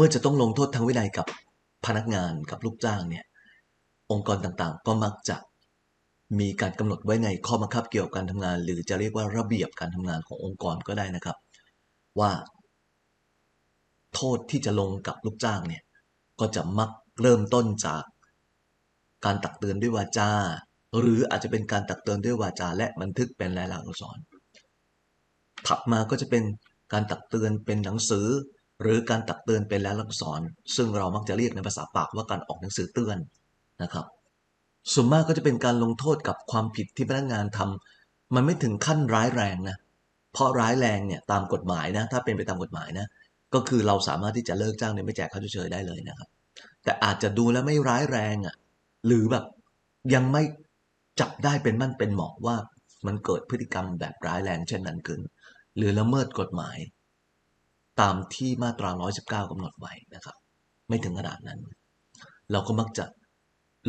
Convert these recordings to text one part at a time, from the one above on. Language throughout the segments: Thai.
เมื่อจะต้องลงโทษทางวินัยกับพนักงานกับลูกจ้างเนี่ยองค์กรต่างๆ ก็มักจะมีการกำหนดไว้ในข้อบังคับเกี่ยวกับการทำงาน หรือจะเรียกว่าระเบียบการทำงานขององค์กรก็ได้นะครับ ว่า โทษที่จะลงกับลูกจ้างเนี่ยก็จะมักเริ่มต้นจากการตักเตือนด้วยวาจา หรืออาจจะเป็นการตักเตือนด้วยวาจา และบันทึกเป็นลายลักษณ์อักษรถัดมาก็จะเป็นการตักเตือนเป็นหนังสือ หรือการตักเตือนเป็นลายลักษณ์อักษร ซึ่งเรามักจะเรียกในภาษาปากว่าการออกหนังสือเตือนนะครับ ส่วนมากก็จะเป็นการลงโทษกับความผิดที่พนักงานทำมันไม่ถึงขั้นร้ายแรงนะเพราะร้ายแรงเนี่ยตามกฎหมายนะถ้าเป็นไปตามกฎหมายนะก็คือเราสามารถที่จะเลิกจ้างโดยไม่แจกค่าชดเชยได้เลยนะครับ แต่อาจจะดูแล้วไม่ร้ายแรงอะหรือแบบยังไม่จับได้เป็นมั่นเป็นเหมาะว่ามันเกิดพฤติกรรมแบบร้ายแรงเช่นนั้นขึ้น หรือละเมิดกฎหมาย ตามที่มาตรา 119กำหนดไว้นะครับ ไม่ถึงขนาดนั้น เราก็มักจะ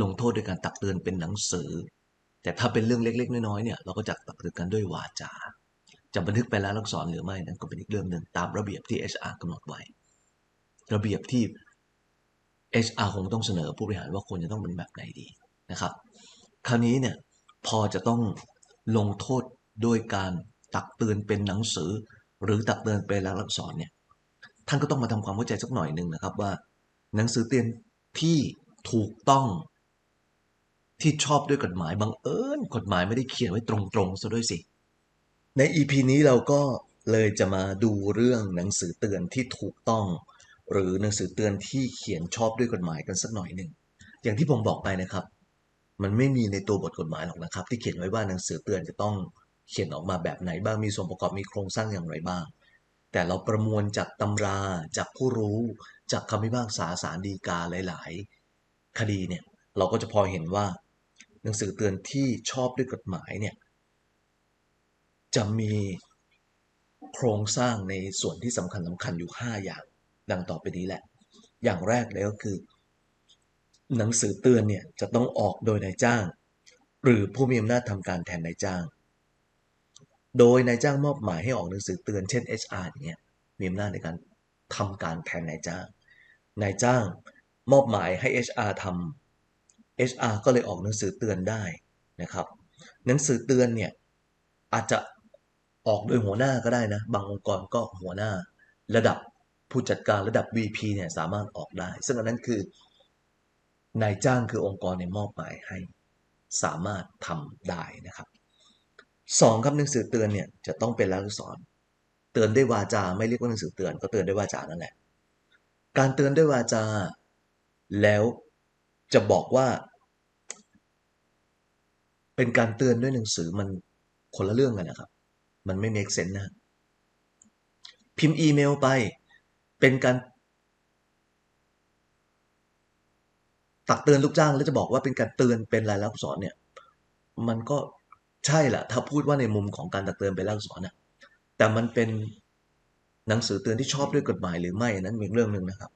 ลงโทษด้วยการตักเตือนเป็นหนังสือ แต่ถ้าเป็นเรื่องเล็ก ๆ น้อยๆเนี่ยเราก็จะตักเตือนกันด้วยวาจาจะบันทึกไปแล้วลักษรหรือไม่นั้นก็เป็นอีกเรื่องหนึ่งตามระเบียบที่ HR กำหนดไว้ ระเบียบที่ HR คงต้องเสนอผู้บริหารว่าควรจะต้องเป็นแบบไหนดีนะครับ คราวนี้เนี่ยพอจะต้องลงโทษโดยการตักเตือนเป็นหนังสือ หรือตักเตือนเป็นลักษรเนี่ย ท่านก็ต้องมาทำความเข้าใจสักหน่อยหนึ่งนะครับว่า หนังสือเตือนที่ถูกต้อง ที่ชอบด้วยกฎหมายบังเอิญกฎหมายไม่ได้เขียนไว้ตรงๆซะด้วยสิ ใน EP นี้เราก็เลยจะมาดูเรื่องหนังสือเตือนที่ถูกต้อง หรือหนังสือเตือนที่เขียนชอบด้วยกฎหมายกันสักหน่อยหนึ่งอย่างที่ผมบอกไปนะครับ มันไม่มีในตัวบทกฎหมายหรอกนะครับ ที่เขียนไว้ว่าหนังสือเตือนจะต้องเขียนออกมาแบบไหนบ้างมีส่วนประกอบมีโครงสร้างอย่างไรบ้าง แต่เราประมวลจากตำราจากผู้รู้ จากคำพิพากษาสารดีกาหลาย ๆ คดีเนี่ยเราก็จะพอเห็นว่า หนังสือเตือนที่ชอบด้วยกฎหมายเนี่ยจะมีโครงสร้างในส่วนที่สำคัญสำคัญอยู่ 5 อย่าง ดังต่อไปนี้แหละ อย่างแรกเลยก็คือ หนังสือเตือนเนี่ยจะต้องออกโดยนายจ้าง หรือผู้มีอำนาจทำการแทนนายจ้าง โดยนายจ้างมอบหมายให้ออกหนังสือเตือนเช่น HR อย่างเงี้ยมีอำนาจในการทำการแทนนายจ้าง นายจ้างมอบหมายให้ HR ทำ HR ก็เลยออกหนังสือเตือนได้นะครับ หนังสือเตือนเนี่ยอาจจะออกโดยหัวหน้าก็ได้นะ บางองค์กรก็หัวหน้า ระดับผู้จัดการระดับ VP เนี่ยสามารถออกได้ ซึ่งอันนั้นคือนายจ้างคือองค์กรในมอบหมายให้สามารถทำได้นะครับ สองครับหนังสือเตือนเนี่ยจะต้องเป็นลักษณ์อักษร เตือนด้วยวาจาไม่เรียกว่าหนังสือเตือนก็เตือนด้วยวาจานั่นแหละ การเตือนด้วยวาจา แล้วจะบอกว่า เป็นการเตือนด้วยหนังสือมันคนละเรื่องกันนะครับ มันไม่ make sense นะพิมพ์อีเมลไป เป็นการ ตักเตือนลูกจ้างแล้วจะบอกว่าเป็นการเตือนเป็นลายลักษณ์อักษรเนี่ย มันก็ ใช่แหละถ้าพูดว่าในมุมของการตักเตือนเป็นลายลักษณ์อักษรน่ะแต่มันเป็นหนังสือเตือนที่ชอบด้วยกฎหมายหรือไม่นั้นเป็นเรื่องหนึ่งนะครับ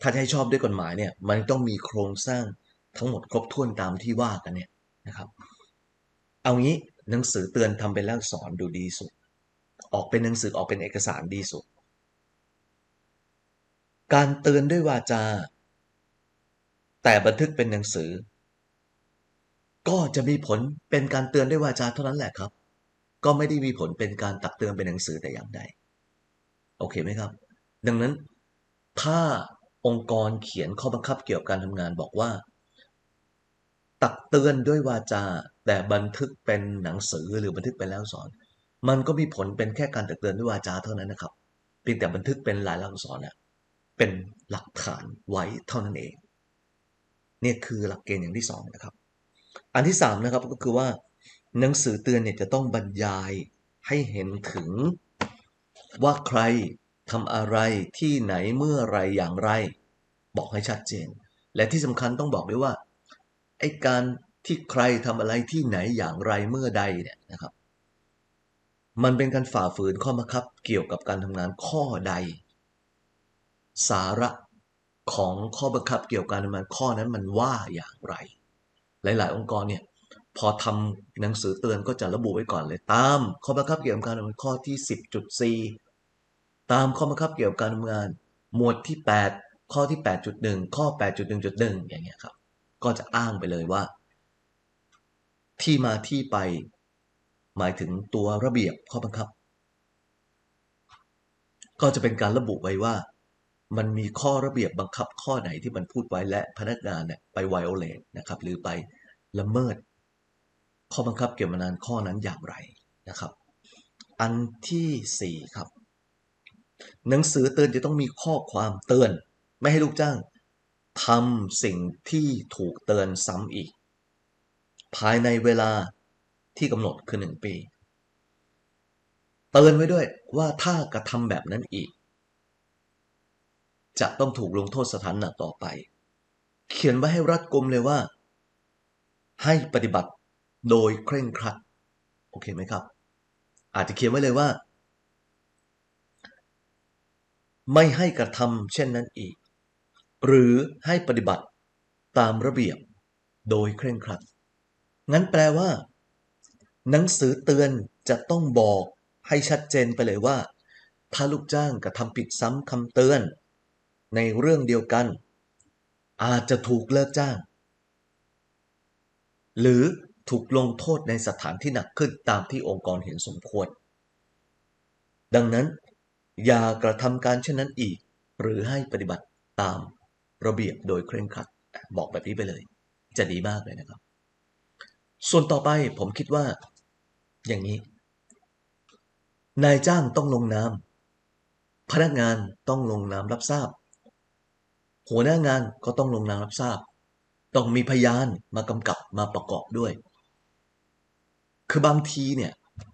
ถ้าจะให้ชอบด้วยกฎหมายเนี่ยมันต้องมีโครงสร้างทั้งหมดครบถ้วนตามที่ว่ากันเนี่ยนะครับ เอางี้หนังสือเตือนทำเป็นลายลักษณ์อักษรดูดีสุด ออกเป็นหนังสือออกเป็นเอกสารดีสุด การเตือนด้วยวาจา แต่บันทึกเป็นหนังสือ ก็จะมีผลเป็นการเตือนด้วยวาจาเท่านั้นแหละครับ ก็ไม่ได้มีผลเป็นการตักเตือนเป็นหนังสือแต่อย่างใด โอเคไหมครับ ดังนั้นถ้าองค์กรเขียนข้อบังคับเกี่ยวกับการทำงานบอกว่า ตักเตือนด้วยวาจา แต่บันทึกเป็นหนังสือหรือบันทึกเป็นแล้วสอน มันก็มีผลเป็นแค่การตักเตือนด้วยวาจาเท่านั้นนะครับเพียงแต่บันทึกเป็นลายลักษณ์อักษรนะเป็นหลักฐานไว้เท่านั้นเอง เนี่ยคือหลักเกณฑ์อย่างที่สองนะครับ อันที่สามนะครับก็คือว่าหนังสือเตือนเนี่ยจะต้องบรรยายให้เห็นถึงว่าใครทำอะไรที่ไหนเมื่อไรอย่างไร บอกให้ชัดเจน และที่สำคัญต้องบอกด้วยว่าไอ้การที่ใครทำอะไรที่ไหนอย่างไรเมื่อใดเนี่ยนะครับ มันเป็นการฝ่าฝืนข้อบังคับเกี่ยวกับการทำงานข้อใด สาระของข้อบังคับเกี่ยวกับการทำงานข้อนั้นมันว่าอย่างไร หลาย ๆ องค์กรเนี่ยพอทำหนังสือเตือนก็จะระบุไว้ก่อนเลย ตามข้อบังคับเกี่ยวกับการทำงานข้อที่ 10.4 ตามข้อบังคับเกี่ยวกับการทำงาน หมวดที่ 8 ข้อที่ 8.1 ข้อ 8.1.1 อย่างเงี้ยครับ ก็จะอ้างไปเลยว่า ที่มาที่ไป หมายถึงตัวระเบียบข้อบังคับ ก็จะเป็นการระบุไว้ว่า มันมีข้อระเบียบบังคับข้อไหนที่มันพูดไว้และพนักงานเนี่ยไปไวโอเลตนะครับ หรือไปละเมิด ข้อบังคับเกี่ยวกับงานข้อนั้นอย่างไรนะครับ อันที่ 4 ครับ หนังสือเตือนจะต้องมีข้อความเตือน ไม่ให้ลูกจ้างทำสิ่งที่ถูกเตือนซ้ำอีก ภายในเวลาที่กำหนดคือ 1 ปี เตือนไว้ด้วยว่าถ้ากระทำแบบนั้นอีก จะต้องถูกลงโทษสถานหนักต่อไป เขียนไว้ให้รัดกุมเลยว่า ให้ปฏิบัติโดยเคร่งครัด โอเคไหมครับ อาจจะเขียนไว้เลยว่า ไม่ให้กระทำเช่นนั้นอีก หรือให้ปฏิบัติตามระเบียบโดยเคร่งครัด งั้นแปลว่า หนังสือเตือนจะต้องบอกให้ชัดเจนไปเลยว่า ถ้าลูกจ้างกระทำผิดซ้ำคำเตือน ในเรื่องเดียวกัน อาจจะถูกเลิกจ้าง หรือถูกลงโทษในสถานที่หนักขึ้นตามที่องค์กรเห็นสมควร ดังนั้น อย่ากระทำการเช่นนั้นอีก หรือให้ปฏิบัติตามระเบียบโดยเคร่งครัด บอกแบบนี้ไปเลย จะดีมากเลยนะครับ ส่วนต่อไปผมคิดว่า อย่างนี้ นายจ้างต้องลงนามพนักงานต้องลงนามรับทราบ หัวหน้างานก็ต้องลงนามรับทราบ ต้องมีพยานมากำกับมาประกอบด้วย คือบางทีเนี่ย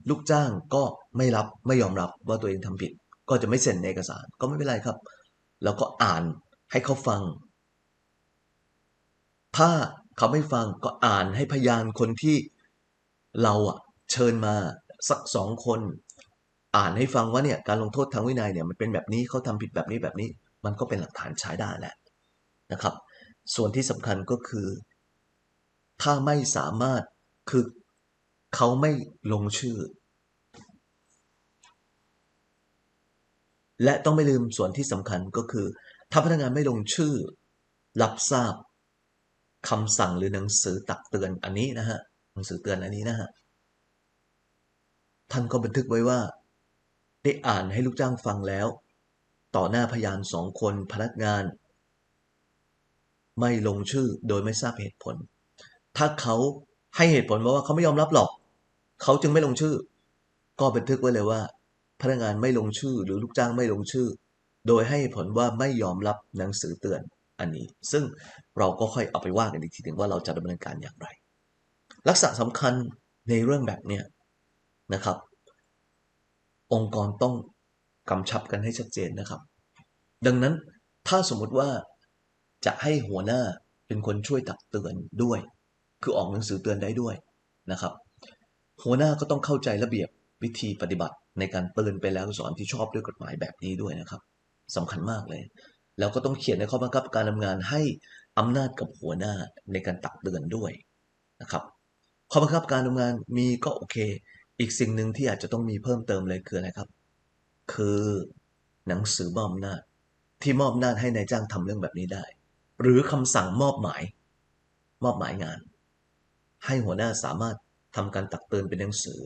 ลูกจ้างก็ไม่รับไม่ยอมรับว่าตัวเองทำผิด ก็จะไม่เซ็นเอกสาร ก็ไม่เป็นไรครับ แล้วก็อ่านให้เขาฟัง ถ้าเขาไม่ฟังก็อ่านให้พยานคนที่เราอะเชิญมาสักสองคน อ่านให้ฟังว่าเนี่ยการลงโทษทางวินัยเนี่ยมันเป็นแบบนี้เขาทำผิดแบบนี้แบบนี้ มันก็เป็นหลักฐานใช้ได้แหละ นะครับ ส่วนที่สำคัญก็คือ ถ้าไม่สามารถคือเขาไม่ลงชื่อ และต้องไม่ลืมส่วนที่สำคัญก็คือ ถ้าพนักงานไม่ลงชื่อ รับทราบคำสั่งหรือหนังสือตักเตือนอันนี้นะฮะหนังสือเตือนอันนี้นะฮะท่านก็บันทึกไว้ว่า ได้อ่านให้ลูกจ้างฟังแล้ว ต่อหน้าพยานสองคนพนักงาน ไม่ลงชื่อโดยไม่ทราบเหตุผล ถ้าเขาให้เหตุผลมาว่าเขาไม่ยอมรับหรอก เขาจึงไม่ลงชื่อ ก็บันทึกไว้เลยว่า พนักงานไม่ลงชื่อหรือลูกจ้างไม่ลงชื่อ โดยให้ผลว่าไม่ยอมรับหนังสือเตือนอันนี้ ซึ่งเราก็ค่อยเอาไปว่ากันอีกทีหนึ่งว่าเราจะดำเนินการอย่างไร ลักษณะสำคัญในเรื่องแบบเนี้ยนะครับ องค์กรต้องกำชับกันให้ชัดเจนนะครับ ดังนั้นถ้าสมมุติว่า จะให้หัวหน้าเป็นคนช่วยตักเตือนด้วย คือออกหนังสือเตือนได้ด้วยนะครับ หัวหน้าก็ต้องเข้าใจระเบียบวิธีปฏิบัติในการเตือนไปแล้วสอนที่ชอบด้วยกฎหมายแบบนี้ด้วยนะครับสำคัญมากเลย แล้วก็ต้องเขียนในข้อบังคับการทำงานให้อำนาจกับหัวหน้าในการตักเตือนด้วยนะครับ ข้อบังคับการทำงานมีก็โอเค อีกสิ่งหนึ่งที่อาจจะต้องมีเพิ่มเติมเลยคืออะไรครับ คือหนังสือมอบอำนาจที่มอบอำนาจให้ในายจ้างทำเรื่องแบบนี้ได้ หรือคำสั่งมอบหมาย มอบหมายงาน ให้หัวหน้าสามารถทำการตักเตือนเป็นหนังสือ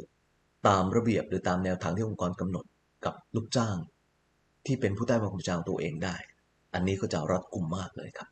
ตามระเบียบหรือตามแนวทางที่องค์กรกำหนดกับลูกจ้าง ที่เป็นผู้ใต้บังคับบัญชาตัวเองได้ อันนี้ก็จะรัดกุมมากเลยครับ